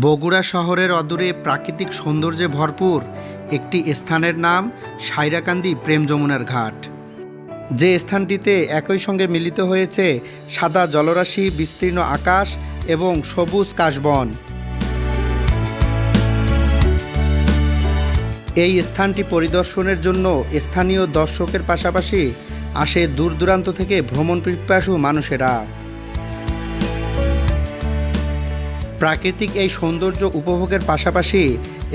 বগুড়া শহরের অদূরে প্রাকৃতিক সৌন্দর্যে ভরপুর একটি স্থানের নাম সাইরাকান্দি প্রেম যমুনার ঘাট। যে স্থানটিতে একই সঙ্গে মিলিত হয়েছে সাদা জলরাশি, বিস্তীর্ণ আকাশ এবং সবুজ কাশবন। এই স্থানটি পরিদর্শনের জন্য স্থানীয় দর্শকের পাশাপাশি আসে দূর দূরান্ত থেকে ভ্রমণ পিপাসু মানুষেরা। প্রাকৃতিক এই সৌন্দর্য উপভোগের পাশাপাশি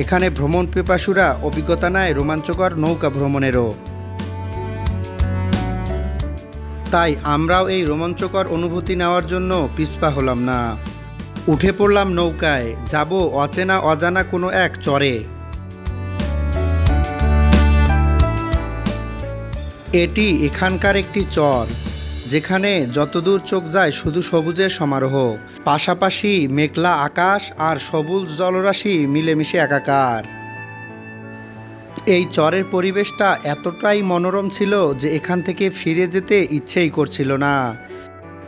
এখানে ভ্রমণ পিপাসুরা অভিজ্ঞতা নেয় রোমাঞ্চকর নৌকা ভ্রমণেরও। তাই আমরাও এই রোমাঞ্চকর অনুভূতি নেওয়ার জন্য পিছপা হলাম না। উঠে পড়লাম নৌকায়, যাব অচেনা অজানা কোনো এক চরে। এটি এখানকার একটি চর। যেখানে যতদূর চোখ যায় শুধু সবুজের সমারোহ। পাশাপাশি মেঘলা আকাশ আর সবুজ জলরাশি মিলেমিশে একাকার। এই চরের পরিবেশটা এতটাই মনোরম ছিল যে এখান থেকে ফিরে যেতে ইচ্ছেই করছিল না।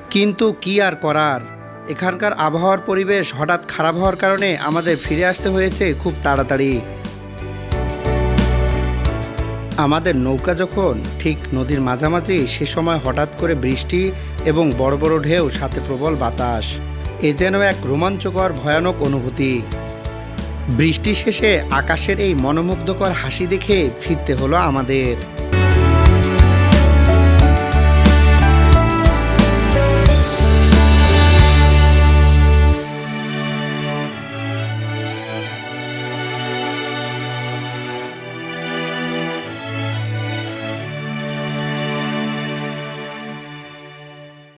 কিন্তু কি আর করার? এখানকার আবহাওয়ার পরিবেশ হঠাৎ খারাপ হওয়ার কারণে আমাদের ফিরে আসতে হয়েছে খুব তাড়াতাড়ি। আমাদের নৌকা যখন ঠিক নদীর মাঝামাঝি সে সময় হঠাৎ করে বৃষ্টি এবং বড় বড় ঢেউ, সাথে প্রবল বাতাস। এ যেন এক রোমাঞ্চকর, ভয়ানক অনুভূতি। বৃষ্টি শেষে আকাশের এই মনোমুগ্ধকর হাসি দেখে ফিরতে হলো আমাদের।